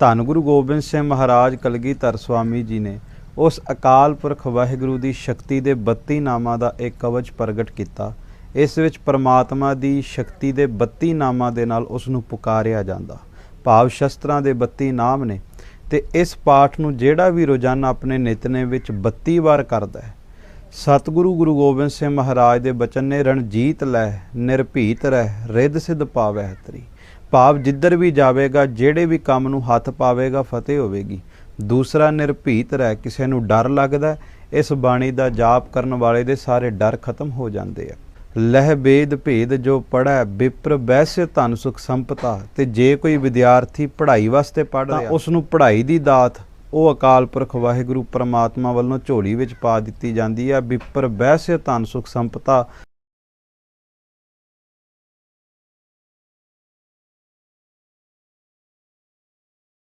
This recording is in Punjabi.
ਧੰਨ ਗੁਰੂ ਗੋਬਿੰਦ ਸਿੰਘ ਮਹਾਰਾਜ ਕਲਗੀਧਰ ਸਵਾਮੀ ਜੀ ਨੇ ਉਸ ਅਕਾਲ ਪੁਰਖ ਵਾਹਿਗੁਰੂ ਦੀ ਸ਼ਕਤੀ ਦੇ 32 ਨਾਮਾਂ ਦਾ ਇੱਕ ਕਵਚ ਪ੍ਰਗਟ ਕੀਤਾ। ਇਸ ਵਿੱਚ ਪਰਮਾਤਮਾ ਦੀ ਸ਼ਕਤੀ ਦੇ 32 ਨਾਮਾਂ ਦੇ ਨਾਲ ਉਸ ਨੂੰ ਪੁਕਾਰਿਆ ਜਾਂਦਾ। ਭਾਵ ਸ਼ਸਤਰਾਂ ਦੇ 32 ਨਾਮ ਨੇ ਤੇ ਇਸ ਪਾਠ ਨੂੰ ਜਿਹੜਾ ਵੀ ਰੋਜ਼ਾਨਾ ਆਪਣੇ ਨਿਤਨੇਮ ਵਿੱਚ 32 ਵਾਰ ਕਰਦਾ ਹੈ, ਸਤਿਗੁਰੂ ਗੁਰੂ ਗੋਬਿੰਦ ਸਿੰਘ ਮਹਾਰਾਜ ਦੇ ਬਚਨ ਨੇ ਰਣਜੀਤ ਲੈ, ਨਿਰਭੀਤ ਰਹਿ, ਰਿੱਧ ਸਿਧ ਪਾਵੈ ਤਰੀ ਭਾਵ ਜਿੱਧਰ ਵੀ ਜਾਵੇਗਾ, ਜਿਹੜੇ ਵੀ ਕੰਮ ਨੂੰ ਹੱਥ ਪਾਵੇਗਾ, ਫਤਿਹ ਹੋਵੇਗੀ। ਦੂਸਰਾ ਨਿਰਭੀਤ ਰਹਿ, ਕਿਸੇ ਨੂੰ ਡਰ ਲੱਗਦਾ ਇਸ ਬਾਣੀ ਦਾ ਜਾਪ ਕਰਨ ਵਾਲੇ ਦੇ ਸਾਰੇ ਡਰ ਖਤਮ ਹੋ ਜਾਂਦੇ ਆ। ਲਹਿ ਬੇਦ ਭੇਦ ਜੋ ਪੜੈ ਵਿਪਰ ਬੈਸੇ ਧਨ ਸੁਖ ਸੰਪਤਾ। ਤੇ ਜੇ ਕੋਈ ਵਿਦਿਆਰਥੀ ਪੜ੍ਹਾਈ ਵਾਸਤੇ ਪੜ੍ਹ ਰਿਹਾ ਉਸ ਨੂੰ ਪੜ੍ਹਾਈ ਦੀ ਦਾਤ, ਉਹ ਅਕਾਲ ਪੁਰਖ ਵਾਹਿਗੁਰੂ ਪ੍ਰਮਾਤਮਾ ਵੱਲੋਂ ਝੋਲੀ ਵਿੱਚ ਪਾ ਦਿੱਤੀ ਜਾਂਦੀ ਹੈ ਵਿਪਰ ਬੈਸੇ ਧਨ ਸੁਖ ਸੰਪਤਾ